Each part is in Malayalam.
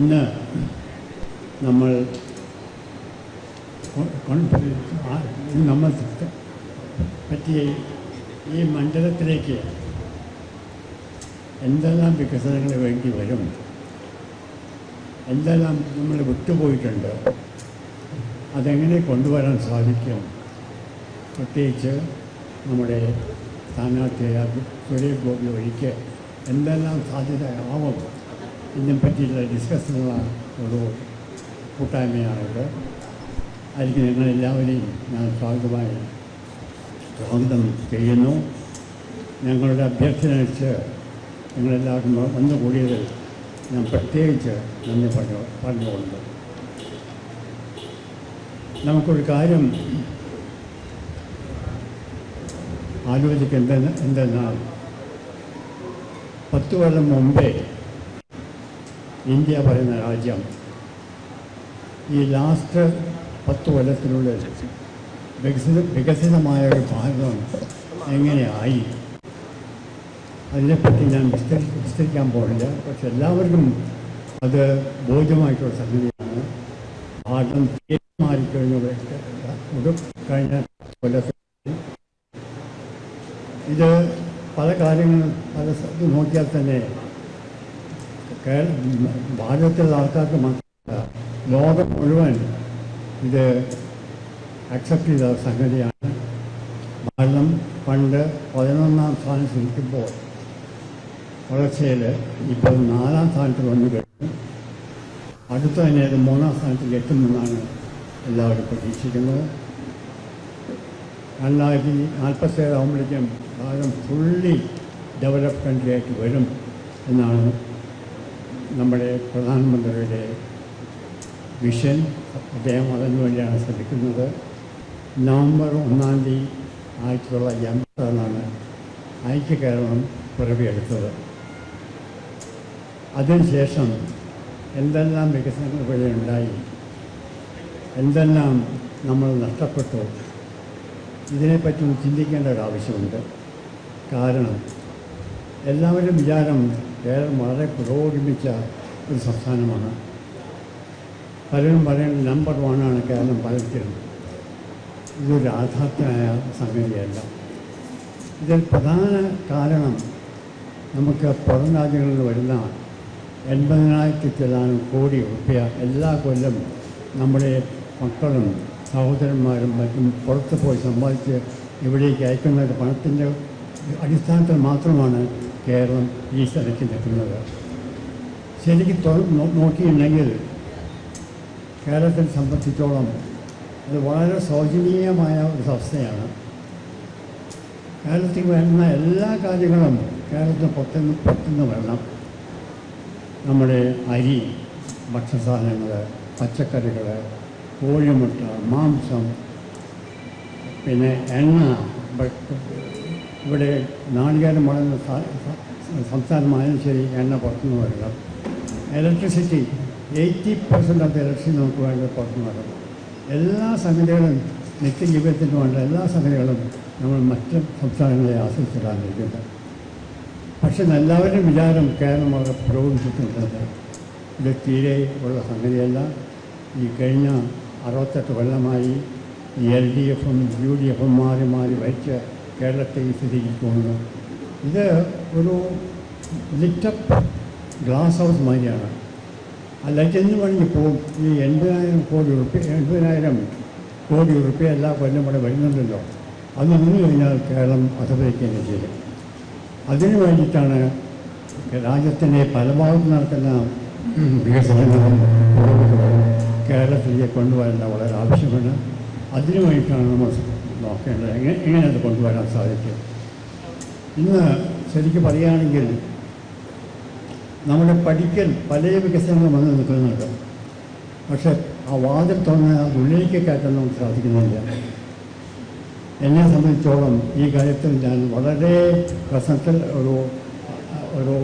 ഇന്ന് നമ്മൾ നമ്മൾ പറ്റിയ ഈ മണ്ഡലത്തിലേക്ക് എന്തെല്ലാം വികസനങ്ങൾ വേണ്ടി വരും? എന്തെല്ലാം നമ്മൾ വിട്ടുപോയിട്ടുണ്ട്? അതെങ്ങനെ കൊണ്ടുവരാൻ സാധിക്കും? പ്രത്യേകിച്ച് നമ്മുടെ സ്ഥാനാർത്ഥിയായ സുരേഷ് ഗോപി ഒഴിക്ക് എന്തെല്ലാം സാധ്യതയാവും ഇതിനെ പറ്റിയുള്ള ഡിസ്കഷനുള്ള ഒരു കൂട്ടായ്മയാണിത്. അതിലേക്ക് നിങ്ങളെല്ലാവരെയും ഞാൻ സ്വാഗതമായി സ്വാഗതം ചെയ്യുന്നു. ഞങ്ങളുടെ അഭ്യർത്ഥന വെച്ച് നിങ്ങളെല്ലാവരും വന്നു കൂടിയതിൽ ഞാൻ പ്രത്യേകിച്ച് നന്ദി പറഞ്ഞു പറഞ്ഞുകൊണ്ട്. നമുക്കൊരു കാര്യം ആലോചിക്കേണ്ടത് എന്തെന്നാൽ പത്ത് കൊല്ലം മുമ്പേ ഇന്ത്യ പറയുന്ന രാജ്യം ഈ ലാസ്റ്റ് പത്ത് കൊല്ലത്തിനുള്ളിൽ വികസിത വികസിതമായ ഒരു ഭാരതം എങ്ങനെയായി? അതിനെപ്പറ്റി ഞാൻ വിസ്തരി വിസ്തരിക്കാൻ പോകില്ല. പക്ഷെ എല്ലാവർക്കും അത് ബോധ്യമായിട്ടുള്ള സംഗതിയാണ്. ഭാരതം മാറിക്കഴിഞ്ഞ. ഒരു കഴിഞ്ഞ കൊല്ലത്തിൽ ഇത് പല കാര്യങ്ങളും പല നോക്കിയാൽ തന്നെ ഭാരതത്തിലുള്ള ആൾക്കാർക്ക് മാത്രമല്ല ലോകം മുഴുവൻ ഇത് അക്സെപ്റ്റ് ചെയ്ത സംഗതിയാണ്. ഭാരതം പണ്ട് പതിനൊന്നാം സ്ഥാനത്ത് നിൽക്കുമ്പോൾ വളർച്ചയിൽ ഇപ്പോൾ നാലാം സ്ഥാനത്ത് വന്നു കഴിഞ്ഞു. അടുത്ത തന്നെ അത് മൂന്നാം സ്ഥാനത്തേക്ക് എത്തുമെന്നാണ് എല്ലാവരും പ്രതീക്ഷിക്കുന്നത്. രണ്ടായിരത്തി നാൽപ്പത്തേഴാകുമ്പോഴേക്കും ഭാരതം ഫുള്ളി ഡെവലപ്ഡ് കൺട്രി ആയിട്ട് വരും എന്നാണ് നമ്മുടെ പ്രധാനമന്ത്രിയുടെ വിഷൻ അദ്ദേഹം അതിനു വേണ്ടിയാണ് ശ്രമിക്കുന്നത്. നവംബർ ഒന്നാം തീയതി ആയിരത്തി തൊള്ളായിരത്തി അമ്പത്തി ഐക്യ കേരളം പിറവിയെടുത്തത്. അതിനുശേഷം എന്തെല്ലാം വികസനങ്ങൾ ഇവിടെ ഉണ്ടായി? എന്തെല്ലാം നമ്മൾ നഷ്ടപ്പെട്ടു? ഇതിനെപ്പറ്റി ഒന്ന് ചിന്തിക്കേണ്ട ഒരു ആവശ്യമുണ്ട് കാരണം എല്ലാവരും വിചാരം കേരളം വളരെ പുരോഗമിച്ച ഒരു സംസ്ഥാനമാണ്. പലരും പറയുന്നത് നമ്പർ വണ്ണാണ് കേരളം പലർക്കും. ഇതൊരു യാഥാർത്ഥ്യമായ സംഗതിയല്ല. ഇതിൽ പ്രധാന കാരണം നമുക്ക് പുറം രാജ്യങ്ങളിൽ വരുന്ന എൺപതിനായിരത്തി ചെല്ലാനും കോടി റുപ്യ എല്ലാ കൊല്ലം നമ്മുടെ മക്കളും സഹോദരന്മാരും മറ്റും പുറത്ത് പോയി സമ്പാദിച്ച് ഇവിടേക്ക് അയക്കുന്ന പണത്തിന്റെ അടിസ്ഥാനത്തിൽ മാത്രമാണ് കേരളം ഈ സ്ഥലത്ത് നിൽക്കുന്നത്. ശരിക്കും നോക്കിയിട്ടുണ്ടെങ്കിൽ കേരളത്തെ സംബന്ധിച്ചോളം അത് വളരെ സൗജന്യമായ ഒരു അവസ്ഥയാണ്. കേരളത്തിൽ വരുന്ന എല്ലാ കാര്യങ്ങളും കേരളത്തിന് പുറത്തുനിന്ന് പുറത്തുനിന്ന് വരണം. നമ്മുടെ അരി ഭക്ഷണസാധനങ്ങൾ പച്ചക്കറികൾ കോഴിമുട്ട മാംസം പിന്നെ എണ്ണ ഇവിടെ നാളികേരം വളരുന്ന സംസ്ഥാനമായാലും ശരി എണ്ണ പുറത്തുനിന്ന് വരണം electricity eighty percent of electricity നമുക്ക് വേണ്ടത് പുറത്തുനിന്ന് വരണം എല്ലാ സംഗതികളും നിത്യജീവിതത്തിന് വേണ്ട എല്ലാ സംഗതികളും നമ്മൾ മറ്റ് സംസ്ഥാനങ്ങളെ ആശ്രയിച്ചിടാനിരിക്കുന്നത് പക്ഷെ എല്ലാവരുടെയും വിചാരം കേരളം വളരെ പുരോഗമിച്ചിട്ടുണ്ട് ഇത് തീരെ ഉള്ള സംഗതിയല്ല. ഈ കഴിഞ്ഞ അറുപത്തെട്ട് കൊല്ലമായി എൽ ഡി എഫും യു ഡി എഫും മാറി മാറി ഭരിച്ച് കേരളത്തെ സ്ഥിതി സ്ഥിതിക്ക് പോകുന്നു ഇത് ഒരു ലിറ്റപ്പ് ഗ്ലാസ് ഹൗസ് മാതിരിയാണ്. ആ എന്ന് വേണമെങ്കിൽ പോകും ഈ എൺപതിനായിരം കോടി ഉറുപ്പ്യ എൺപതിനായിരം കോടി ഉറുപ്പ്യ എല്ലാ കൊല്ലം ഇവിടെ വരുന്നുണ്ടല്ലോ. അത് നിന്ന് കഴിഞ്ഞാൽ കേരളം അധപതിക്കുകയും ചെയ്യും അതിനു വേണ്ടിയിട്ടാണ് രാജ്യത്തിന്റെ പല ഭാഗത്ത് നടക്കുന്ന വികസനങ്ങളും കേരളത്തിലേക്ക് കൊണ്ടുവരേണ്ട വളരെ ആവശ്യമാണ്. അതിനു വേണ്ടിയിട്ടാണ് നമ്മൾ നോക്കേണ്ടത്. എങ്ങനെ എങ്ങനെ അത് കൊണ്ടുവരാൻ സാധിക്കും? ഇന്ന് ശരിക്കും പറയുകയാണെങ്കിൽ നമ്മുടെ പഠിക്കൽ പല വികസനങ്ങളും വന്ന് നിൽക്കുന്നുണ്ട്. പക്ഷെ ആ വാതിൽ തുറന്ന് അത് ഉള്ളിലേക്ക് കയറ്റാൻ നമുക്ക് സാധിക്കുന്നില്ല. എന്നെ സംബന്ധിച്ചോളം ഈ കാര്യത്തിൽ ഞാൻ വളരെ പ്രസക്തൽ ഒരു ഒരു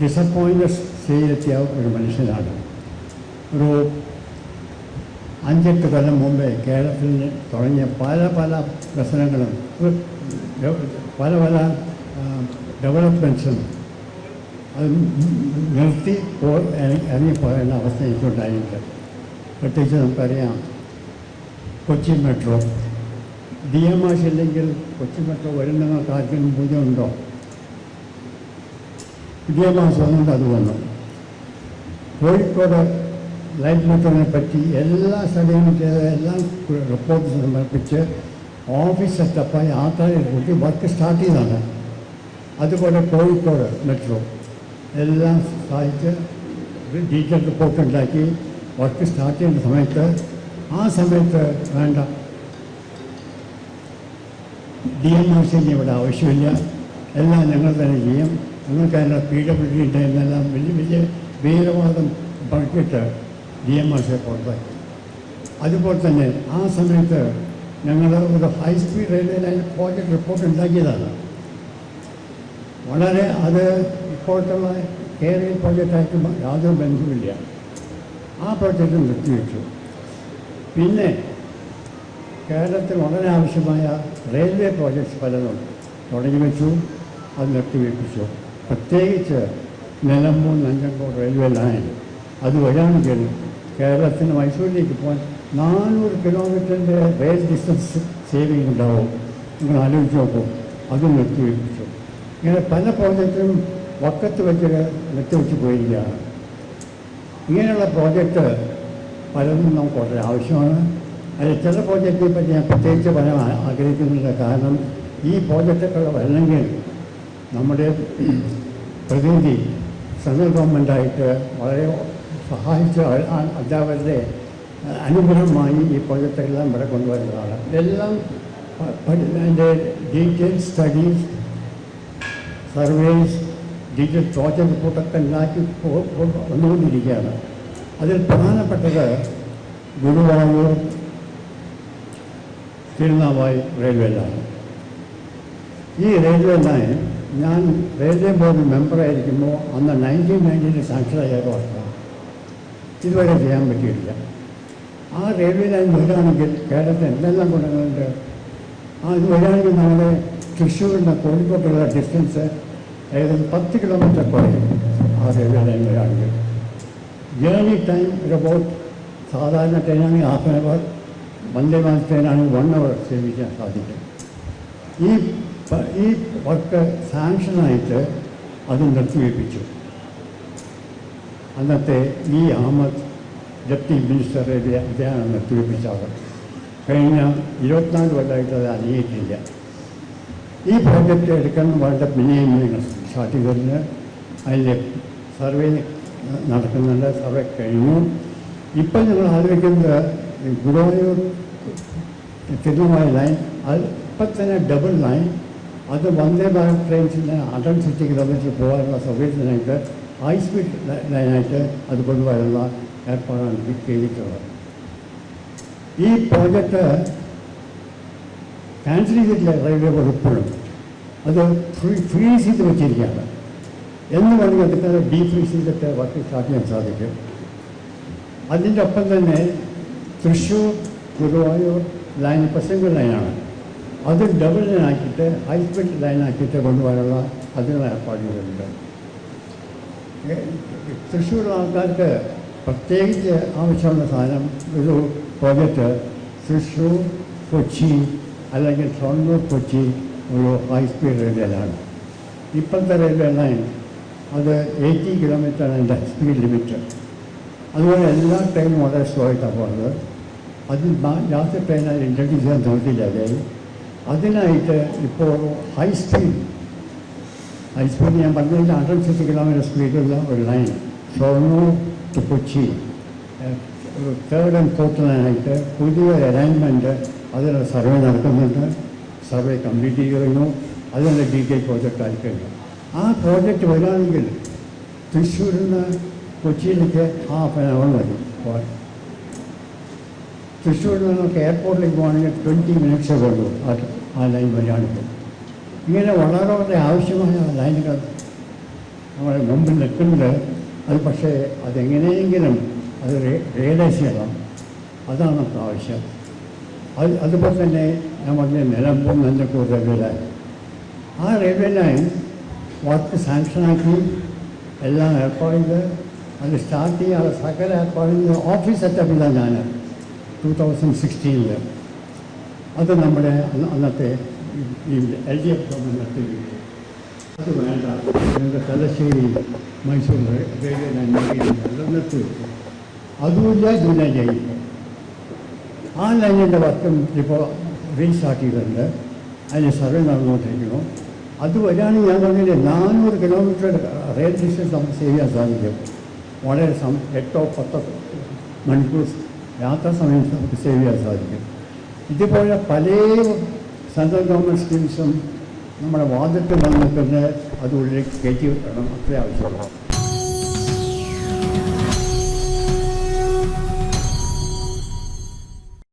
ഡിസപ്പോയിന്റ് സ്റ്റേജിലെത്തിയ ഒരു മനുഷ്യനാണ്. ഒരു അഞ്ചെട്ട് കൊല്ലം മുമ്പേ കേരളത്തിൽ തുടങ്ങിയ പല പല പ്രശ്നങ്ങളും പല പല ഡെവലപ്മെന്റ്സും അത് നിർത്തി പോ ഇറങ്ങി- ഇറങ്ങിപ്പോയേണ്ട അവസ്ഥ എനിക്കുണ്ടായിട്ടുണ്ട്. പ്രത്യേകിച്ച് നമുക്കറിയാം കൊച്ചി മെട്രോ. ഡി എം ആഷ് ഇല്ലെങ്കിൽ കൊച്ചി മെട്രോ വരുന്ന ആർക്കും പൂജയുണ്ടോ ഡി എം ആഷ് വന്നുകൊണ്ട് അത് വന്നു. കോഴിക്കോട് ലൈഫ് മെട്രോനെ പറ്റി എല്ലാ സ്ഥലവും ചെയ്ത എല്ലാം റിപ്പോർട്ട് സമർപ്പിച്ച് ഓഫീസ് സെറ്റപ്പായി ആൾക്കാരെ കൂട്ടി വർക്ക് സ്റ്റാർട്ട് ചെയ്തതാണ് അതുപോലെ കോഴിക്കോട് മെട്രോ എല്ലാം സഹായിച്ച് ഡീറ്റെയിൽ റിപ്പോർട്ട് ഉണ്ടാക്കി വർക്ക് സ്റ്റാർട്ട് ചെയ്യുന്ന സമയത്ത് ആ സമയത്ത് വേണ്ട ഡി എം ആർ സി ഇവിടെ ആവശ്യമില്ല എല്ലാം ഞങ്ങൾ തന്നെ ചെയ്യും നിങ്ങൾക്ക് അതിന്റെ പി ഡബ്ല്യു ഡി ഉണ്ടായിരുന്നെല്ലാം വലിയ വലിയ വീരവാദം പഠിച്ചിട്ട് ഡി എം ആർ അതുപോലെ തന്നെ ആ സമയത്ത് ഞങ്ങൾ ഒരു high speed railway line project report ഉണ്ടാക്കിയതാണ്. വളരെ അത് ഇപ്പോഴത്തുള്ള കേരള പ്രോജക്റ്റായിട്ട് യാതൊരു ബന്ധവുമില്ല. ആ പ്രോജക്റ്റ് നിർത്തിവെച്ചു. പിന്നെ കേരളത്തിൽ വളരെ ആവശ്യമായ റെയിൽവേ പ്രോജക്ട്സ് പലതും തുടങ്ങി വെച്ചു അത് നിർത്തിവെപ്പിച്ചു. പ്രത്യേകിച്ച് നിലമ്പൂർ നഞ്ചങ്കോട് റെയിൽവേ ലൈൻ അത് വഴിയാണെങ്കിൽ കേരളത്തിന് മൈസൂരിലേക്ക് പോകാൻ നാനൂറ് കിലോമീറ്ററിന്റെ റെയിൽ ഡിസ്റ്റൻസ് സേവിങ് ഉണ്ടാവും. നിങ്ങൾ ആലോചിച്ച് നോക്കും. അത് നിർത്തിവെപ്പിച്ചു ഇങ്ങനെ പല പ്രോജക്റ്റും വക്കത്ത് വെച്ച് നിർത്തിവെച്ച് പോയിരിക്കുകയാണ്. ഇങ്ങനെയുള്ള പ്രോജക്റ്റ് പലതും നമുക്ക് വളരെ ആവശ്യമാണ്. അതിൽ ചില പ്രോജക്റ്റിനെ പറ്റി ഞാൻ പ്രത്യേകിച്ച് പറയാൻ ആഗ്രഹിക്കുന്നില്ല കാരണം ഈ പ്രോജക്റ്റൊക്കെ വരണമെങ്കിൽ നമ്മുടെ പ്രതിനിധി സെൻട്രൽ ഗവൺമെന്റായിട്ട് വളരെ സഹായിച്ച അധ്യാപകരുടെ അനുഗ്രഹമായി ഈ പ്രോജക്റ്റെല്ലാം ഇവിടെ കൊണ്ടുവരുന്നതാണ്. എല്ലാം അതിന്റെ detail studies surveys detail project റിപ്പോർട്ടൊക്കെ ഉണ്ടാക്കി വന്നുകൊണ്ടിരിക്കുകയാണ്. അതിൽ പ്രധാനപ്പെട്ടത് ഗുരുവായൂർ തിരുനാവായി റെയിൽവേ ലൈൻ ഈ റെയിൽവേ ലൈൻ ഞാൻ റെയിൽവേ ബോർഡ് മെമ്പറായിരിക്കുമ്പോൾ അന്ന് നയന്റീൻ നയന്റീനിൽ സാക്ഷരായ വർഷമാണ് ഇതുവരെ ചെയ്യാൻ പറ്റിയിട്ടില്ല. ആ റെയിൽവേ ലൈൻ വരികയാണെങ്കിൽ കേരളത്തിൽ എന്തെല്ലാം ഗുണങ്ങളുണ്ട് ആ ഇത് വരികയാണെങ്കിൽ നമ്മുടെ തൃശ്ശൂരിന്റെ കോഴിക്കോട്ടുള്ള ഡിസ്റ്റൻസ് ഏകദേശം പത്ത് കിലോമീറ്റർ കുറയും ആ റെയിൽവേ ലൈൻ വരികയാണെങ്കിൽ. ജേർണി ടൈം ഒരു സാധാരണ ട്രെയിനാണെങ്കിൽ half an hour Vande Bharat ട്രെയിനാണെങ്കിൽ one hour സേവിക്കാൻ സാധിക്കും. ഈ ഈ വർക്ക് സാങ്ഷനായിട്ട് അത് നിർത്തിവെപ്പിച്ചു. അന്നത്തെ ഇ അഹമ്മദ് ഡെപ്റ്റി മിനിസ്റ്റർ അദ്ദേഹമാണ് നിർത്തിവെപ്പിച്ചത് കഴിഞ്ഞ ഇരുപത്തിനാല് കൊല്ലമായിട്ട് അത് അറിയിട്ടില്ല ഈ പ്രോജക്റ്റ് എടുക്കാൻ വളരെ പിന്നെയും നിങ്ങൾ സ്റ്റാർട്ട് ചെയ്തിട്ടുണ്ട് അതിന്റെ സർവേ നടക്കുന്നുണ്ട് സർവേ കഴിഞ്ഞു. ഇപ്പം ഞങ്ങൾ ആലോചിക്കുന്നത് ഗുരുവായൂർ തിരുവമ്പായ ലൈൻ അത് ഇപ്പം തന്നെ ഡബിൾ ലൈൻ അത് വന്ദേ ഭാരത് ട്രെയിൻസിന്റെ അടൽ സിക്സ്റ്റി കിലോമീറ്റർ പോകാനുള്ള സൗകര്യത്തിനായിട്ട് ഹൈ സ്പീഡ് ലൈനായിട്ട് അത് കൊണ്ടുവരാനുള്ള ഏർപ്പാടാണ് ചെയ്തിട്ടുള്ളത് ഈ പ്രോജക്റ്റ് ക്യാൻസൽ ചെയ്തിട്ടില്ല റെയിൽവേ ബോർഡ് അത് ഫ്രീ ഫ്രീസ് ചെയ്ത് വെച്ചിരിക്കുകയാണ്. എന്ന് വേണമെങ്കിൽ അതൊക്കെ ഡീഫ്രീസ് ചെയ്തിട്ട് വർക്ക് സ്റ്റാർട്ട് ചെയ്യാൻ സാധിക്കും. അതിന്റെ ഒപ്പം തന്നെ തൃശ്ശൂർ ഗുരുവായൂർ ലൈൻ സിംഗിൾ ലൈനാണ് അത് ഡബിൾ ലൈൻ ആക്കിയിട്ട് ഹൈ സ്പീഡ് ലൈൻ ആക്കിയിട്ട് കൊണ്ടുപോകാനുള്ള അതിനുള്ള ഏർപ്പാടുകളുണ്ട്. ഏ, തൃശ്ശൂരിലെ ആൾക്കാർക്ക് പ്രത്യേകിച്ച് ആവശ്യമുള്ള സാധനം ഒരു പ്രോജക്റ്റ് തൃശ്ശൂർ കൊച്ചി അല്ലെങ്കിൽ ഷൊർണൂർ കൊച്ചി ഒരു ഹൈ സ്പീഡ് റെയിൽവേലാണ് ഇപ്പോഴത്തെ റെയിൽവേ ലൈൻ അത് എയ്റ്റി കിലോമീറ്ററാണ് അതിന്റെ സ്പീഡ് ലിമിറ്റ് അതുപോലെ എല്ലാ ട്രെയിനും വളരെ സ്ലോ ആയിട്ടാണ് പോകുന്നത് അതിൽ ലാസ്റ്റ് ട്രെയിനായി ഇൻട്രഡ്യൂസ് ചെയ്യാൻ തോന്നിയില്ല അതിനായിട്ട് ഇപ്പോൾ ഹൈ സ്പീഡ് ഹൈ സ്പീഡ് ഞാൻ പറഞ്ഞതിൽ ഹൺഡ്രഡ് സിക്സ്റ്റി കിലോമീറ്റർ സ്പീഡുള്ള ഒരു line Shoranur to Kochi. Third and fourth ലൈനായിട്ട് പുതിയ അലൈൻമെന്റ് അതിനുള്ള സർവേ നടക്കുന്നുണ്ട്. സർവേ കംപ്ലീറ്റ് കഴിഞ്ഞു അതിനുള്ള ഡീറ്റെയിൽ പ്രോജക്റ്റ് ആയി കഴിഞ്ഞു ആ പ്രോജക്റ്റ് വരികയാണെങ്കിൽ തൃശ്ശൂരിൽ നിന്ന് കൊച്ചിയിലേക്ക് ഹാഫ് ആൻ അവർ വരും. തൃശ്ശൂരിൽ നിന്നൊക്കെ എയർപോർട്ടിലേക്ക് പോകണമെങ്കിൽ ട്വന്റി മിനിറ്റ്സേ കൊള്ളൂ ആ ആ ലൈൻ വരികയാണെങ്കിൽ ഇങ്ങനെ വളരെ വളരെ ആവശ്യമായ ലൈനുകൾ നമ്മുടെ മുമ്പിൽ നിൽക്കുന്നത് അത് പക്ഷേ അതെങ്ങനെയെങ്കിലും അത് റിയലൈസ് ചെയ്യണം. അതാണ് നമുക്ക് ആവശ്യം. അത് അതുപോലെ തന്നെ ഞാൻ പറഞ്ഞ നിലമ്പൂർ നഞ്ചക്കൂർ റെയിൽവേ ലൈൻ ആ റെയിൽവേ ലൈൻ വർക്ക് സാങ്ഷനാക്കി എല്ലാം ഏർപ്പാട് ചെയ്ത് അത് സ്റ്റാർട്ട് ചെയ്യാനുള്ള സകല ഏർപ്പാട് ചെയ്ത് ഓഫീസ് ഇല്ല ഞാൻ ടു തൗസൻഡ് സിക്സ്റ്റീനിൽ അത് നമ്മുടെ അന്നത്തെ ഈ എൽ ഡി എഫ് ഗവൺമെന്റ് നടത്തി അത് വേണ്ട. ഞങ്ങളുടെ തലശ്ശേരി മൈസൂർ റെയിൽവേ ലൈൻ നിർത്തി വെച്ചു അതുമില്ല ഇതുമില്ല ചെയ്യും ആ ലൈനിന്റെ വർക്കും ഇപ്പോൾ റീസ്റ്റാർട്ട് ചെയ്തിട്ടുണ്ട് അതിന് സർവേ നടന്നുകൊണ്ടിരിക്കുന്നു. അത് വരികയാണെങ്കിൽ ഞാൻ പറഞ്ഞില്ലേ നാനൂറ് കിലോമീറ്റർ റെയിൽ ഡിസ്റ്റൻസ് നമുക്ക് സേവ് ചെയ്യാൻ സാധിക്കും. വളരെ സം എട്ടോ പത്തോ മണിക്കൂർ യാത്രാ സമയം നമുക്ക് സേവ് ചെയ്യാൻ സാധിക്കും. ഇതുപോലെ പല സെൻട്രൽ ഗവൺമെന്റ് സ്കീംസും നമ്മുടെ വാദത്തിൽ വന്നിട്ട് അത് ഉള്ളിലേക്ക് കയറ്റി വിടണം അത്രേ ആവശ്യമുള്ളൂ.